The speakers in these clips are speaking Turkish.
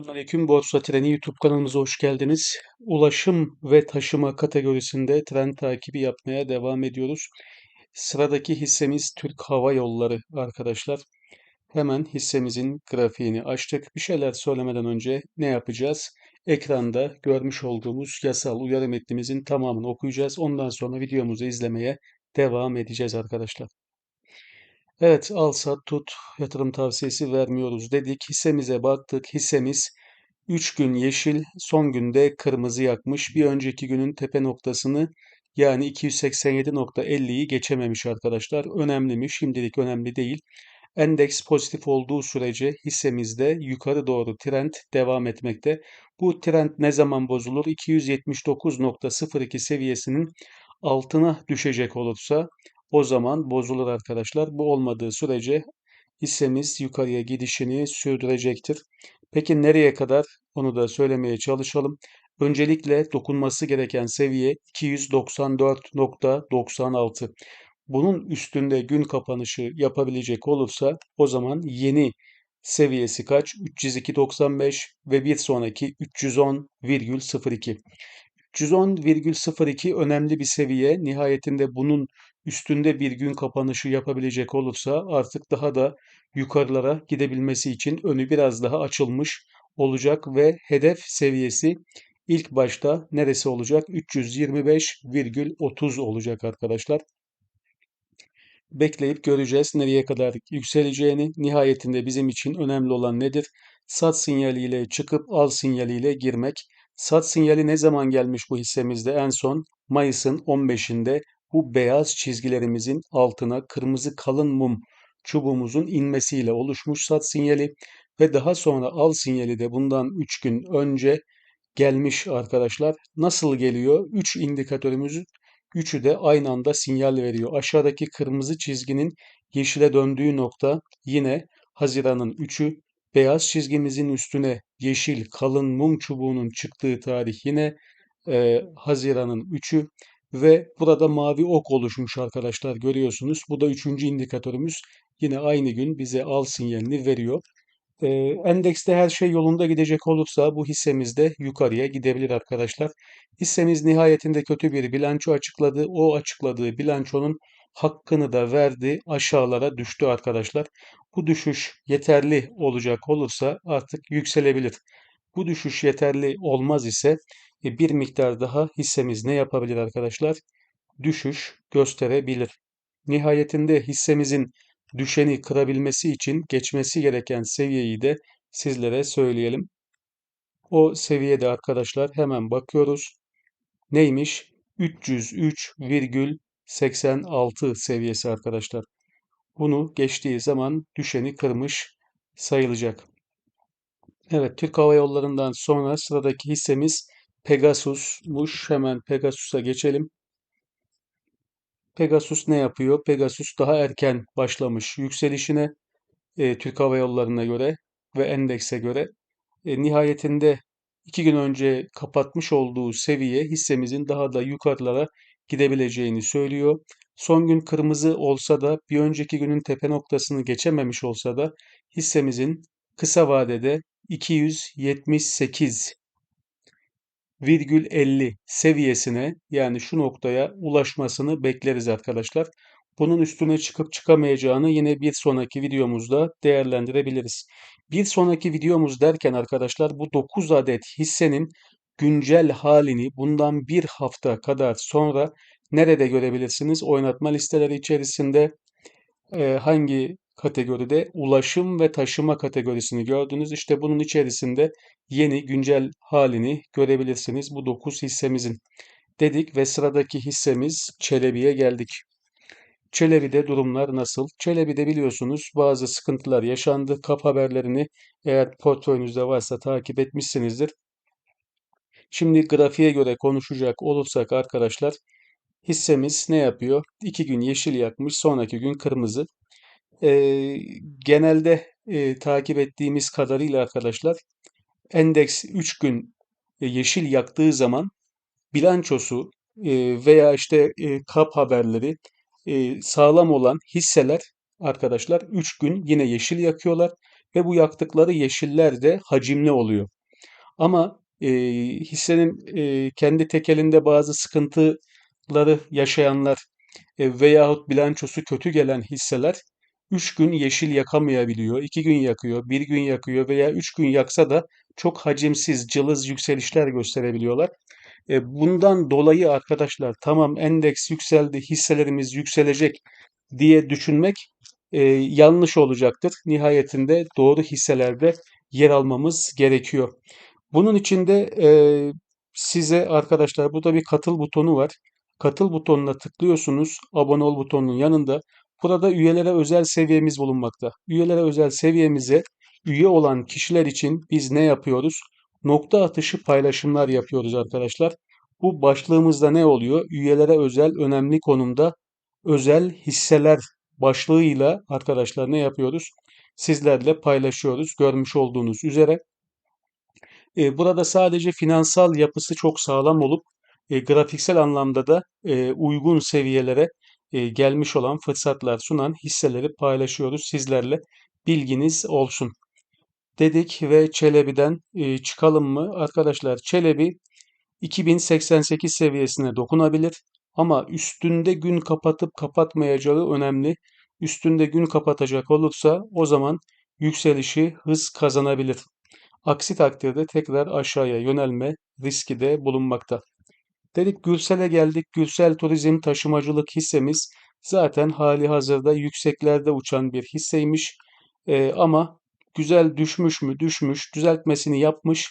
Selamünaleyküm. Borsa Treni YouTube kanalımıza hoş geldiniz. Ulaşım ve taşıma kategorisinde trend takibi yapmaya devam ediyoruz. Sıradaki hissemiz Türk Hava Yolları arkadaşlar. Hemen hissemizin grafiğini açtık. Bir şeyler söylemeden önce ne yapacağız? Ekranda görmüş olduğumuz yasal uyarı metnimizin tamamını okuyacağız. Ondan sonra videomuzu izlemeye devam edeceğiz arkadaşlar. Evet, al sat tut yatırım tavsiyesi vermiyoruz dedik. Hissemize baktık. Hissemiz 3 gün yeşil, son günde kırmızı yakmış. Bir önceki günün tepe noktasını yani 287.50'yi geçememiş arkadaşlar. Önemli mi? Şimdilik önemli değil. Endeks pozitif olduğu sürece hissemizde yukarı doğru trend devam etmekte. Bu trend ne zaman bozulur? 279.02 seviyesinin altına düşecek olursa o zaman bozulur arkadaşlar. Bu olmadığı sürece hissemiz yukarıya gidişini sürdürecektir. Peki nereye kadar? Onu da söylemeye çalışalım. Öncelikle dokunması gereken seviye 294.96. Bunun üstünde gün kapanışı yapabilecek olursa o zaman yeni seviyesi kaç? 302.95 ve bir sonraki 310,02. 310,02 önemli bir seviye. Nihayetinde bunun üstünde bir gün kapanışı yapabilecek olursa artık daha da yukarılara gidebilmesi için önü biraz daha açılmış olacak ve hedef seviyesi ilk başta neresi olacak? 325,30 olacak arkadaşlar. Bekleyip göreceğiz nereye kadar yükseleceğini. Nihayetinde bizim için önemli olan nedir? Sat sinyaliyle çıkıp al sinyaliyle girmek. Sat sinyali ne zaman gelmiş bu hissemizde? En son Mayıs'ın 15'inde bu beyaz çizgilerimizin altına kırmızı kalın mum çubuğumuzun inmesiyle oluşmuş sat sinyali ve daha sonra al sinyali de bundan 3 gün önce gelmiş arkadaşlar. Nasıl geliyor? 3 indikatörümüz üçü de aynı anda sinyal veriyor. Aşağıdaki kırmızı çizginin yeşile döndüğü nokta yine Haziran'ın 3'ü. Beyaz çizgimizin üstüne yeşil kalın mum çubuğunun çıktığı tarih yine e, Haziran'ın 3'ü. Ve burada mavi ok oluşmuş arkadaşlar görüyorsunuz. Bu da üçüncü indikatörümüz. Yine aynı gün bize al sinyalini veriyor. Ee, endekste her şey yolunda gidecek olursa bu hissemiz de yukarıya gidebilir arkadaşlar. Hissemiz nihayetinde kötü bir bilanço açıkladı. O açıkladığı bilançonun hakkını da verdi. Aşağılara düştü arkadaşlar. Bu düşüş yeterli olacak olursa artık yükselebilir. Bu düşüş yeterli olmaz ise e, bir miktar daha hissemiz ne yapabilir arkadaşlar? Düşüş gösterebilir. Nihayetinde hissemizin düşeni kırabilmesi için geçmesi gereken seviyeyi de sizlere söyleyelim. O seviyede arkadaşlar hemen bakıyoruz. Neymiş? 303,86 seviyesi arkadaşlar. Bunu geçtiği zaman düşeni kırmış sayılacak. Evet, Türk Hava Yolları'ndan sonra sıradaki hissemiz Pegasus'muş. Hemen Pegasus'a geçelim. Pegasus ne yapıyor? Pegasus daha erken başlamış yükselişine e, Türk Hava Yolları'na göre ve endekse göre. E, nihayetinde iki gün önce kapatmış olduğu seviye hissemizin daha da yukarılara gidebileceğini söylüyor. Son gün kırmızı olsa da bir önceki günün tepe noktasını geçememiş olsa da hissemizin kısa vadede 278 virgül 50 seviyesine yani şu noktaya ulaşmasını bekleriz arkadaşlar. Bunun üstüne çıkıp çıkamayacağını yine bir sonraki videomuzda değerlendirebiliriz. Bir sonraki videomuz derken arkadaşlar bu 9 adet hissenin güncel halini bundan bir hafta kadar sonra nerede görebilirsiniz? Oynatma listeleri içerisinde e, hangi kategoride ulaşım ve taşıma kategorisini gördünüz. İşte bunun içerisinde yeni güncel halini görebilirsiniz bu 9 hissemizin. Dedik ve sıradaki hissemiz Çelebi'ye geldik. Çelebi'de durumlar nasıl? Çelebi'de biliyorsunuz bazı sıkıntılar yaşandı. Kap haberlerini eğer portföyünüzde varsa takip etmişsinizdir. Şimdi grafiğe göre konuşacak olursak arkadaşlar hissemiz ne yapıyor? İki gün yeşil yakmış, sonraki gün kırmızı. Ee, genelde e, takip ettiğimiz kadarıyla arkadaşlar endeks 3 gün e, yeşil yaktığı zaman bilançosu e, veya işte e, kap haberleri e, sağlam olan hisseler arkadaşlar 3 gün yine yeşil yakıyorlar ve bu yaktıkları yeşiller de hacimli oluyor. Ama e, hissenin e, kendi tekelinde bazı sıkıntıları yaşayanlar e, veyahut bilançosu kötü gelen hisseler 3 gün yeşil yakamayabiliyor, 2 gün yakıyor, 1 gün yakıyor veya 3 gün yaksa da çok hacimsiz, cılız yükselişler gösterebiliyorlar. E, bundan dolayı arkadaşlar tamam endeks yükseldi, hisselerimiz yükselecek diye düşünmek e, yanlış olacaktır. Nihayetinde doğru hisselerde yer almamız gerekiyor. Bunun için de e, size arkadaşlar burada bir katıl butonu var. Katıl butonuna tıklıyorsunuz. Abone ol butonunun yanında. Burada üyelere özel seviyemiz bulunmakta. Üyelere özel seviyemize üye olan kişiler için biz ne yapıyoruz? Nokta atışı paylaşımlar yapıyoruz arkadaşlar. Bu başlığımızda ne oluyor? Üyelere özel önemli konumda özel hisseler başlığıyla arkadaşlar ne yapıyoruz? Sizlerle paylaşıyoruz. Görmüş olduğunuz üzere. E, burada sadece finansal yapısı çok sağlam olup e, grafiksel anlamda da e, uygun seviyelere e, gelmiş olan fırsatlar sunan hisseleri paylaşıyoruz sizlerle. Bilginiz olsun. Dedik ve Çelebi'den e, çıkalım mı? Arkadaşlar Çelebi 2088 seviyesine dokunabilir ama üstünde gün kapatıp kapatmayacağı önemli. Üstünde gün kapatacak olursa o zaman yükselişi hız kazanabilir. Aksi takdirde tekrar aşağıya yönelme riski de bulunmakta. Dedik Gürsel'e geldik. Gürsel Turizm Taşımacılık hissemiz zaten hali hazırda yükseklerde uçan bir hisseymiş. Ee, ama güzel düşmüş mü? Düşmüş. Düzeltmesini yapmış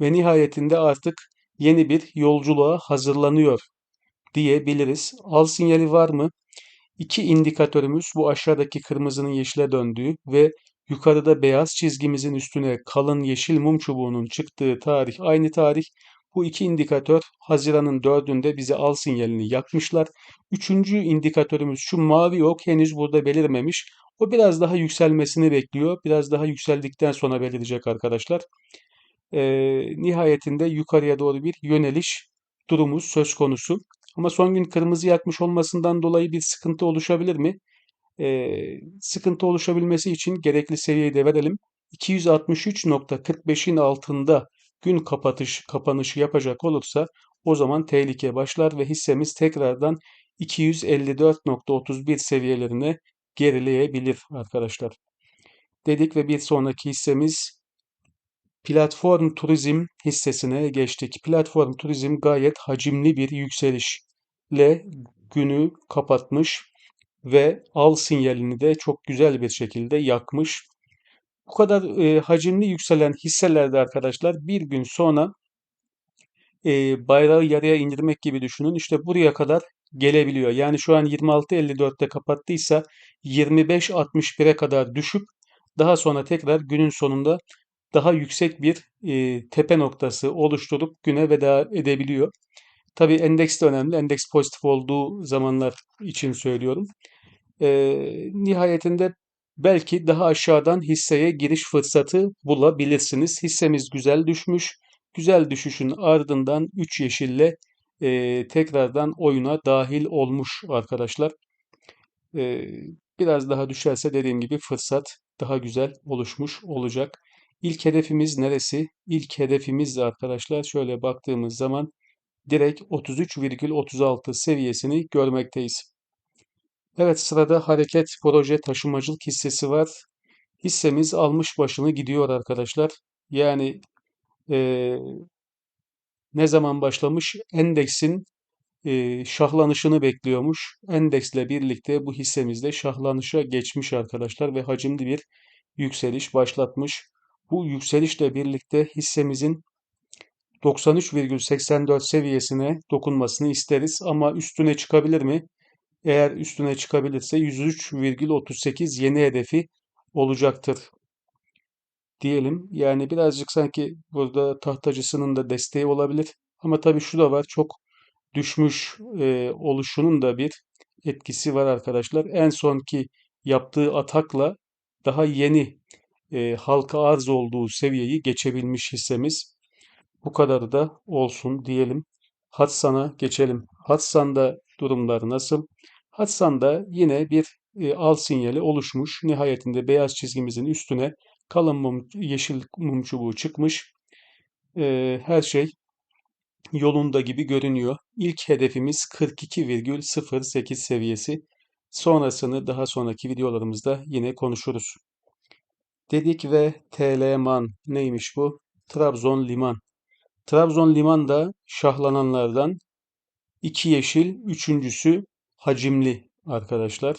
ve nihayetinde artık yeni bir yolculuğa hazırlanıyor diyebiliriz. Al sinyali var mı? İki indikatörümüz bu aşağıdaki kırmızının yeşile döndüğü ve yukarıda beyaz çizgimizin üstüne kalın yeşil mum çubuğunun çıktığı tarih aynı tarih. Bu iki indikatör Haziran'ın dördünde bize al sinyalini yakmışlar. Üçüncü indikatörümüz şu mavi ok henüz burada belirmemiş. O biraz daha yükselmesini bekliyor. Biraz daha yükseldikten sonra belirecek arkadaşlar. Ee, nihayetinde yukarıya doğru bir yöneliş durumumuz söz konusu. Ama son gün kırmızı yakmış olmasından dolayı bir sıkıntı oluşabilir mi? Ee, sıkıntı oluşabilmesi için gerekli seviyeyi de verelim. 263.45'in altında gün kapatış kapanışı yapacak olursa o zaman tehlike başlar ve hissemiz tekrardan 254.31 seviyelerine gerileyebilir arkadaşlar. Dedik ve bir sonraki hissemiz platform turizm hissesine geçtik. Platform turizm gayet hacimli bir yükselişle günü kapatmış ve al sinyalini de çok güzel bir şekilde yakmış. Bu kadar e, hacimli yükselen hisselerde arkadaşlar bir gün sonra e, bayrağı yarıya indirmek gibi düşünün. İşte buraya kadar gelebiliyor. Yani şu an 26.54'te kapattıysa 25.61'e kadar düşüp daha sonra tekrar günün sonunda daha yüksek bir e, tepe noktası oluşturup güne veda edebiliyor. Tabii endeks de önemli. Endeks pozitif olduğu zamanlar için söylüyorum. E, nihayetinde belki daha aşağıdan hisseye giriş fırsatı bulabilirsiniz. Hissemiz güzel düşmüş. Güzel düşüşün ardından 3 yeşille e, tekrardan oyuna dahil olmuş arkadaşlar. E, biraz daha düşerse dediğim gibi fırsat daha güzel oluşmuş olacak. İlk hedefimiz neresi? İlk hedefimiz de arkadaşlar şöyle baktığımız zaman direkt 33,36 seviyesini görmekteyiz. Evet sırada hareket proje taşımacılık hissesi var. Hissemiz almış başını gidiyor arkadaşlar. Yani e, ne zaman başlamış? Endeksin e, şahlanışını bekliyormuş. Endeksle birlikte bu hissemizde şahlanışa geçmiş arkadaşlar ve hacimli bir yükseliş başlatmış. Bu yükselişle birlikte hissemizin 93,84 seviyesine dokunmasını isteriz ama üstüne çıkabilir mi? Eğer üstüne çıkabilirse 103,38 yeni hedefi olacaktır diyelim. Yani birazcık sanki burada tahtacısının da desteği olabilir. Ama tabii şu da var çok düşmüş e, oluşunun da bir etkisi var arkadaşlar. En sonki yaptığı atakla daha yeni e, halka arz olduğu seviyeyi geçebilmiş hissemiz. Bu kadar da olsun diyelim. Hatsan'a geçelim. Hatsan'da durumlar nasıl? Hatsan'da yine bir e, al sinyali oluşmuş. Nihayetinde beyaz çizgimizin üstüne Kalın mum, yeşil mum çubuğu çıkmış. Ee, her şey yolunda gibi görünüyor. İlk hedefimiz 42,08 seviyesi. Sonrasını daha sonraki videolarımızda yine konuşuruz. Dedik ve TLman neymiş bu? Trabzon Liman. Trabzon Liman da şahlananlardan iki yeşil, üçüncüsü hacimli arkadaşlar.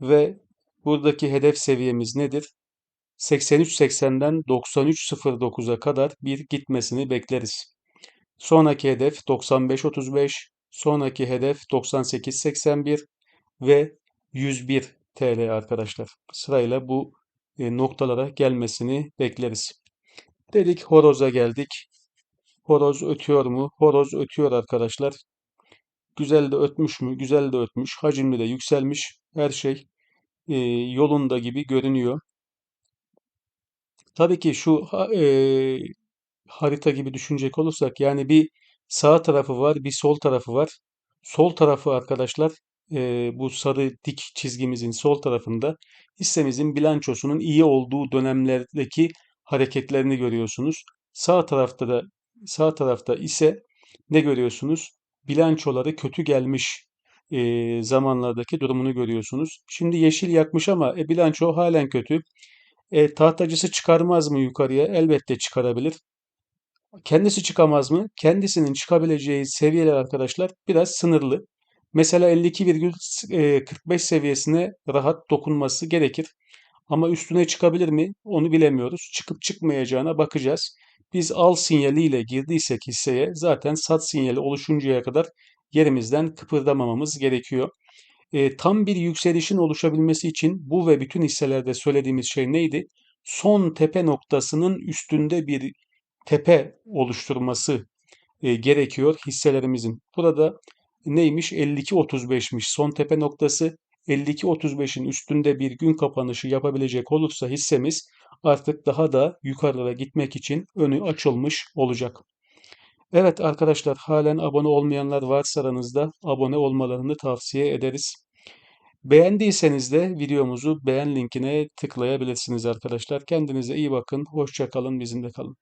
Ve buradaki hedef seviyemiz nedir? 83.80'den 93.09'a kadar bir gitmesini bekleriz. Sonraki hedef 95.35, sonraki hedef 98.81 ve 101 TL arkadaşlar. Sırayla bu e, noktalara gelmesini bekleriz. Dedik horoza geldik. Horoz ötüyor mu? Horoz ötüyor arkadaşlar. Güzel de ötmüş mü? Güzel de ötmüş. Hacimli de yükselmiş. Her şey e, yolunda gibi görünüyor. Tabii ki şu e, harita gibi düşünecek olursak yani bir sağ tarafı var, bir sol tarafı var. Sol tarafı arkadaşlar e, bu sarı dik çizgimizin sol tarafında hissemizin bilançosunun iyi olduğu dönemlerdeki hareketlerini görüyorsunuz. Sağ tarafta da sağ tarafta ise ne görüyorsunuz? Bilançoları kötü gelmiş e, zamanlardaki durumunu görüyorsunuz. Şimdi yeşil yakmış ama e, bilanço halen kötü. E, tahtacısı çıkarmaz mı yukarıya? Elbette çıkarabilir. Kendisi çıkamaz mı? Kendisinin çıkabileceği seviyeler arkadaşlar biraz sınırlı. Mesela 52,45 seviyesine rahat dokunması gerekir. Ama üstüne çıkabilir mi? Onu bilemiyoruz. Çıkıp çıkmayacağına bakacağız. Biz al sinyaliyle girdiysek hisseye zaten sat sinyali oluşuncaya kadar yerimizden kıpırdamamamız gerekiyor. E, tam bir yükselişin oluşabilmesi için bu ve bütün hisselerde söylediğimiz şey neydi? Son tepe noktasının üstünde bir tepe oluşturması e, gerekiyor hisselerimizin. Burada neymiş? 52.35'miş son tepe noktası. 52.35'in üstünde bir gün kapanışı yapabilecek olursa hissemiz artık daha da yukarılara gitmek için önü açılmış olacak. Evet arkadaşlar halen abone olmayanlar varsa aranızda abone olmalarını tavsiye ederiz. Beğendiyseniz de videomuzu beğen linkine tıklayabilirsiniz arkadaşlar. Kendinize iyi bakın. Hoşça kalın. Bizimle kalın.